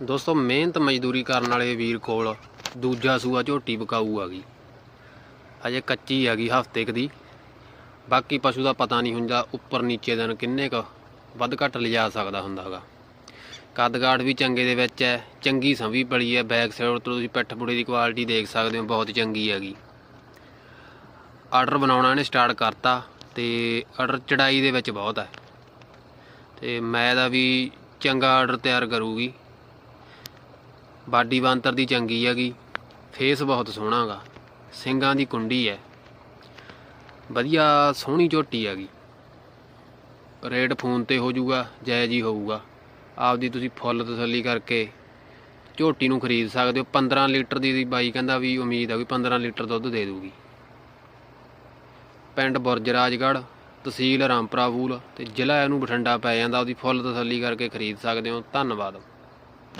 ਦੋਸਤੋ, ਮਿਹਨਤ ਮਜ਼ਦੂਰੀ ਕਰਨ ਵਾਲੇ ਵੀਰ ਕੋਲ ਦੂਜਾ ਸੂਆ ਝੋਟੀ ਬਕਾਊ ਆ ਗਈ ਅਜੇ ਕੱਚੀ ਹੈਗੀ ਹਫ਼ਤੇ ਕੁ ਦੀ। ਬਾਕੀ ਪਸ਼ੂ ਦਾ ਪਤਾ ਨਹੀਂ ਹੁੰਦਾ, ਉੱਪਰ ਨੀਚੇ ਦਿਨ ਕਿੰਨੇ ਕ ਵੱਧ ਘੱਟ ਲਿਜਾ ਸਕਦਾ ਹੁੰਦਾ ਹੁੰਦਾਗਾ ਕੱਦਗਾੜ ਵੀ ਚੰਗੇ ਦੇ ਵਿੱਚ ਹੈ, ਚੰਗੀ ਸੰਭੀ ਪਲੀ ਹੈ, ਬੈਕ ਸਾਈਡ ਤੋਂ ਤੁਸੀਂ ਪਿੱਠ ਪੁੜੇ ਦੀ ਕੁਆਲਿਟੀ ਦੇਖ ਸਕਦੇ ਹੋ, ਬਹੁਤ ਚੰਗੀ ਹੈਗੀ। ਆਰਡਰ ਬਣਾਉਣਾ ਇਹਨੇ ਸਟਾਰਟ ਕਰਤਾ ਤੇ ਆਰਡਰ ਚੜਾਈ ਦੇ ਵਿੱਚ ਬਹੁਤ ਹੈ। ਤੇ ਮੈਂ ਦਾ ਵੀ ਚੰਗਾ ਆਰਡਰ ਤਿਆਰ ਕਰੂਗੀ। ਬਾਡੀ ਬਾਂਤਰ ਦੀ ਚੰਗੀ ਹੈਗੀ। ਫੇਸ ਬਹੁਤ ਸੋਹਣਾ ਗਾ ਸਿੰਗਾਂ ਦੀ ਕੁੰਡੀ ਹੈ ਵਧੀਆ ਸੋਹਣੀ ਝੋਟੀ ਹੈਗੀ। ਰੇਟ ਫੋਨ ਤੇ ਹੋ ਜਾਊਗਾ, ਜਾਇਜ਼ ਹੀ ਹੋਊਗਾ। ਆਪਦੀ ਤੁਸੀਂ ਫੁੱਲ ਤਸੱਲੀ ਕਰਕੇ ਝੋਟੀ ਨੂੰ ਖਰੀਦ ਸਕਦੇ ਹੋ। 15 ਲੀਟਰ ਦੀ ਬਾਈ ਕਹਿੰਦਾ ਵੀ ਉਮੀਦ ਆ ਵੀ 15 ਲੀਟਰ ਦੁੱਧ ਦੇ ਦੂਗੀ ਪਿੰਡ ਬੁਰਜ ਰਾਜਗੜ੍ਹ ਤਹਿਸੀਲ ਰਾਮਪੁਰਾ ਬੂਲ ਤੇ ਜ਼ਿਲ੍ਹਾ ਇਹਨੂੰ ਬਠਿੰਡਾ ਪੈ ਜਾਂਦਾ। ਉਹਦੀ ਫੁੱਲ ਤਸੱਲੀ ਕਰਕੇ ਖਰੀਦ ਸਕਦੇ ਹੋ। ਧੰਨਵਾਦ।